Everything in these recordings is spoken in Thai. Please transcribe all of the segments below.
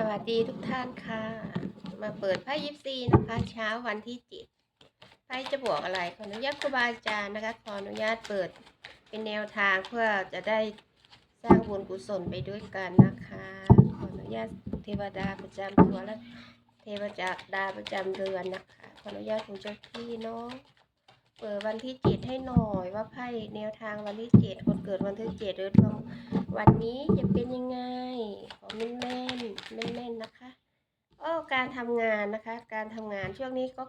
สวัสดีทุกท่านค่ะ มาเปิดไพ่ยิปซีนะคะ เช้าวันที่เจ็ดไพ่จะบอกอะไรขออนุญาตครูบาอาจารย์นะคะ ขออนุญาตเปิดเป็นแนวทางเพื่อจะได้สร้างบุญกุศลไปด้วยกันนะคะ ขออนุญาตเทวดาประจำตัวและเทวดาประจำเดือนนะคะ ขออนุญาตคุณเจ้าที่เนาะเปิดวันที่เจ็ดให้หน่อยว่าไพ่แนวทางวันที่เจ็ดคนเกิดวันที่เจ็ดหรือดวง วันนี้จะเป็นยังไง ขอแม่นแม่นแม่นแม่นๆนะคะอ้การทำงานนะคะ การทำงานช่วงนี้ก็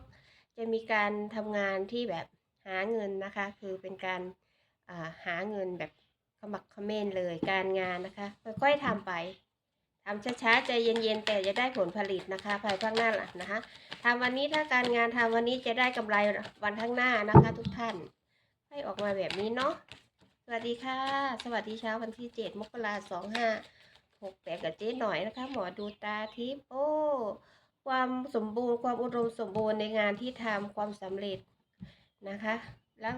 จะมีการทำงานที่แบบหาเงินนะคะ คือเป็นการาหาเงินแบบขมักเขม้นเลยการงานนะคะ ค่อยๆทำไปทำช้าๆใจเย็นๆแต่จะได้ผลผลิตนะคะ ภายภาคหน้าลังนะคะทำวันนี้ถ้าการงานทำวันนี้จะได้กำไรวันข้างหน้านะคะ ทุกท่านให้ออกมาแบบนี้เนาะ สวัสดีค่ะ สวัสดีเช้าวันที่เจ็ดมกราสองห้าหกแปดกับเจ๊หน่อยนะคะ หมอดูตาทิพย์โอ้ความสมบูรณ์ความอุดมสมบูรณ์ในงานที่ทำความสำเร็จนะคะ แล้ว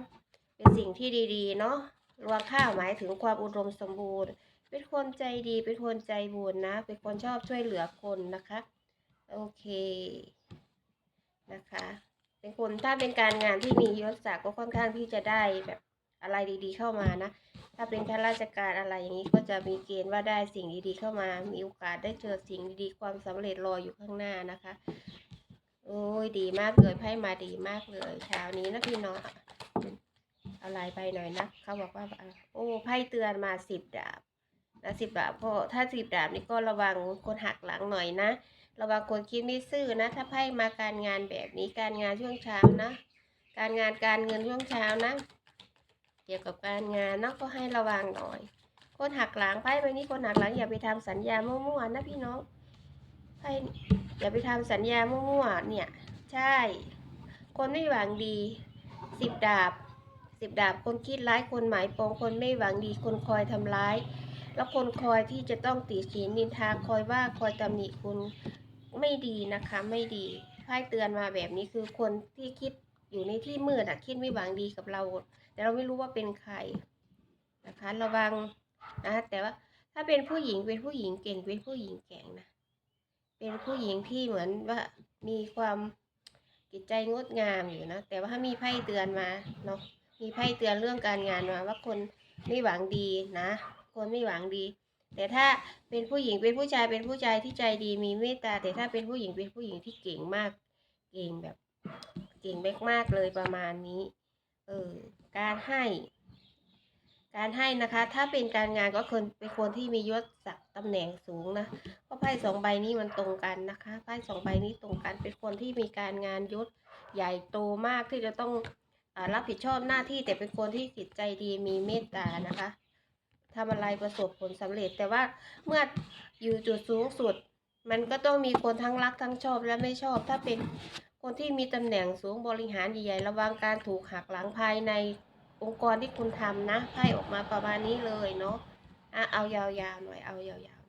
เป็นสิ่งที่ดีๆ เนาะรวงข้าวหมายถึงความอุดมสมบูรณ์ เป็นคนใจดีเป็นคนใจบุญนะ เป็นคนชอบช่วยเหลือคนนะคะ โอเคนะคะ เป็นคนถ้าเป็นการงานที่มียศศักดิ์ก็ค่อนข้างที่จะได้แบบ อะไรดีๆ เข้ามานะ ถ้าเป็นข้าราชการอะไรอย่างนี้ก็จะมีเกณฑ์ว่าได้สิ่งดีๆเข้ามา มีโอกาสได้เจอสิ่งดีๆ ความสำเร็จรออยู่ข้างหน้านะคะ โอ้ยดีมากเลยไพ่มาดีมากเลยเช้านี้นะพี่น้องเอาลายไปหน่อยนะเขาบอกว่า โอ้ไพ่เตือนมาสิบดาบนะสิบดาบก็ถ้าสิบดาบนี่ก็ระวังคนหักหลังหน่อยนะ ระวังคนคิดไม่ซื่อนะ ถ้าไพ่มาการงานแบบนี้การงานช่วงเช้านะ การงานการเงินช่วงเช้านะ กี่ยวกับการงานเนาะก็ให้ระวังหน่อย คนหักหลังไพ่ใบนี้คนหักหลังอย่าไปทำสัญญามั่วๆนะพี่น้องไพ่อย่าไปทำสัญญามั่วๆเนี่ย ใช่ คนไม่หวังดีสิบดาบสิบดาบคนคิดร้ายคนหมายปองคนไม่หวังดีคนคอยทำร้าย แล้วคนคอยที่จะต้องติฉินนินทาคอยว่าคอยตำหนิคุณไม่ดีนะคะ ไม่ดีไพ่เตือนมาแบบนี้คือคนที่คิดอยู่ในที่มืดอะคิดไม่หวังดีกับเรา แต่เราไม่รู้ว่าเป็นใครนะคะ ระวังนะแต่ว่าถ้าเป็นผู้หญิงเป็นผู้หญิงเก่งเป็นผู้หญิงแกร่งนะเป็นผู้หญิงที่เหมือนว่ามีความจิตใจงดงามอยู่นะแต่ว่าถ้ามีไพ่เตือนมาเนาะมีไพ่เตือนเรื่องการงานมาว่าคนไม่หวังดีนะ คนไม่หวังดี แต่ถ้าเป็นผู้หญิงเป็นผู้ชายเป็นผู้ชายที่ใจดีมีเมตตา แต่ถ้าเป็นผู้หญิงเป็นผู้หญิงที่เก่งมาก เก่งแบบเก่งมากๆเลยประมาณนี้ เออการให้ การให้นะคะ ถ้าเป็นการงานก็คนเป็นคนที่มียศศักดิ์ตำแหน่งสูงนะเพราะไพ่สองใบนี้มันตรงกันนะคะไพ่สองใบนี้ตรงกัน เป็นคนที่มีการงานยศใหญ่โตมากที่จะต้องอรับผิดชอบหน้าที่แต่เป็นคนที่จิตใจดีมีเมตตานะคะทำอะไรประสบผลสำเร็จ แต่ว่าเมื่ออยู่จุดสูงสุด มันก็ต้องมีคนทั้งรักทั้งชอบและไม่ชอบ ถ้าเป็น คนที่มีตำแหน่งสูงบริหารใหญ่ๆระวังการถูกหักหลังภายในองค์กรที่คุณทำนะไพ่ออกมาประมาณนี้เลยเนาะอะเอายาวๆหน่อยเอายาวๆหน่อย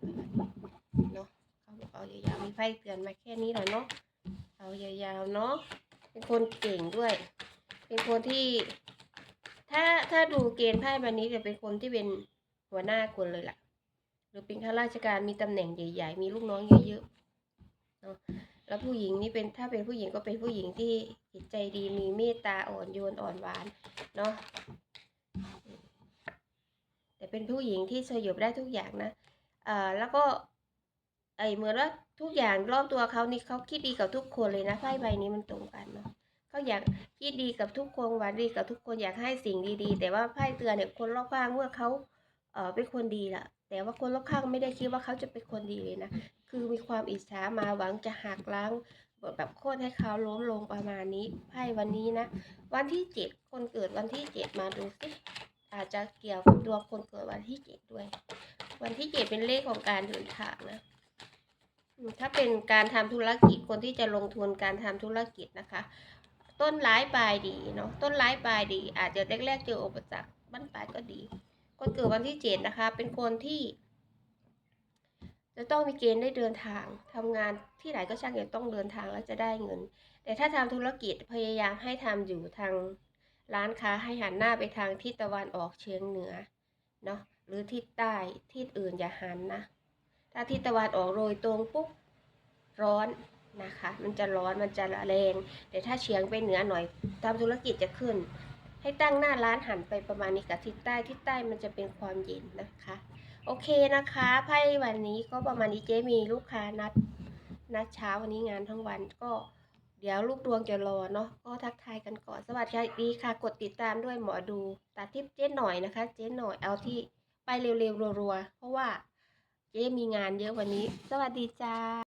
เนาะเขาบอกเอายาวๆมีไพ่เตือนมาแค่นี้แหละเนาะเอายาวๆเนาะเป็นคนเก่งด้วย เป็นคนที่ ถ้าถ้าดูเกณฑ์ไพ่ใบนี้จะเป็นคนที่เป็นหัวหน้าคนเลยล่ะ หรือเป็นข้าราชการมีตำแหน่งใหญ่ ๆ มีลูกน้องเยอะๆเนาะ แล้วผู้หญิงนี่เป็นถ้าเป็นผู้หญิงก็เป็นผู้หญิงที่จิตใจดีมีเมตตาอ่อนโยนอ่อนหวานเนาะแต่เป็นผู้หญิงที่สยบได้ทุกอย่างนะเอ่อแล้วก็ไอเหมือนว่าทุกอย่างรอบตัวเขานี่เขาคิดดีกับทุกคนเลยนะไพ่ใบนี้มันตรงกันเนาะเขาอยากคิดดีกับทุกคนหวานดีกับทุกคนอยากให้สิ่งดีๆ แต่ว่าไพ่เตือนเนี่ยคนรอบข้างเมื่อเขาเอ่อเป็นคนดีล่ะ แต่ว่าคนรอบข้างไม่ได้คิดว่าเขาจะเป็นคนดีเลยนะ คือมีความอิจฉามาหวังจะหักล้างแบบโค่นให้เขาล้มลงประมาณนี้ไพ่วันนี้นะ วันที่เจ็ดคนเกิดวันที่เจ็ดมาดูสิอาจจะเกี่ยวกับดวงคนเกิดวันที่เจ็ดด้วย วันที่เจ็ดเป็นเลขของการเดินทางนะถ้าเป็นการทำธุรกิจคนที่จะลงทุนการทำธุรกิจนะคะ ต้นร้ายปลายดีเนาะต้นร้ายปลายดี อาจจะแรกๆเจออุปสรรคบ้านปลายก็ดีคนเกิดวันที่เจ็ดนะคะ เป็นคนที่ จะต้องมีเกณฑ์ได้เดินทางทำงานที่ไหนก็ช่างจะต้องเดินทางแล้วจะได้เงิน แต่ถ้าทำธุรกิจพยายามให้ทำอยู่ทางร้านค้าให้หันหน้าไปทางทิศตะวันออกเฉียงเหนือเนาะหรือทิศใต้ทิศอื่นอย่าหันนะ ถ้าทิศตะวันออกโรยตรงปุ๊บร้อนนะคะ มันจะร้อนมันจะแรง แต่ถ้าเฉียงไปเหนือหน่อยทำธุรกิจจะขึ้น ให้ตั้งหน้าร้านหันไปประมาณนี้กับทิศใต้ทิศใต้มันจะเป็นความเย็นนะคะ โอเคนะคะไพ่วันนี้ก็ประมาณนี้เจ๊มีลูกค้านัดนัดเช้าวันนี้งานทั้งวันก็เดี๋ยวลูกดวงจะรอเนาะก็ทักทายกันก่อนสวัสดีค่ะกดติดตามด้วยหมอดูตัดทิปเจ๊หน่อยนะคะ เจ๊หน่อยเอาที่ไปเร็วๆรัวๆเพราะว่าเจ๊มีงานเยอะวันนี้ สวัสดีจ้า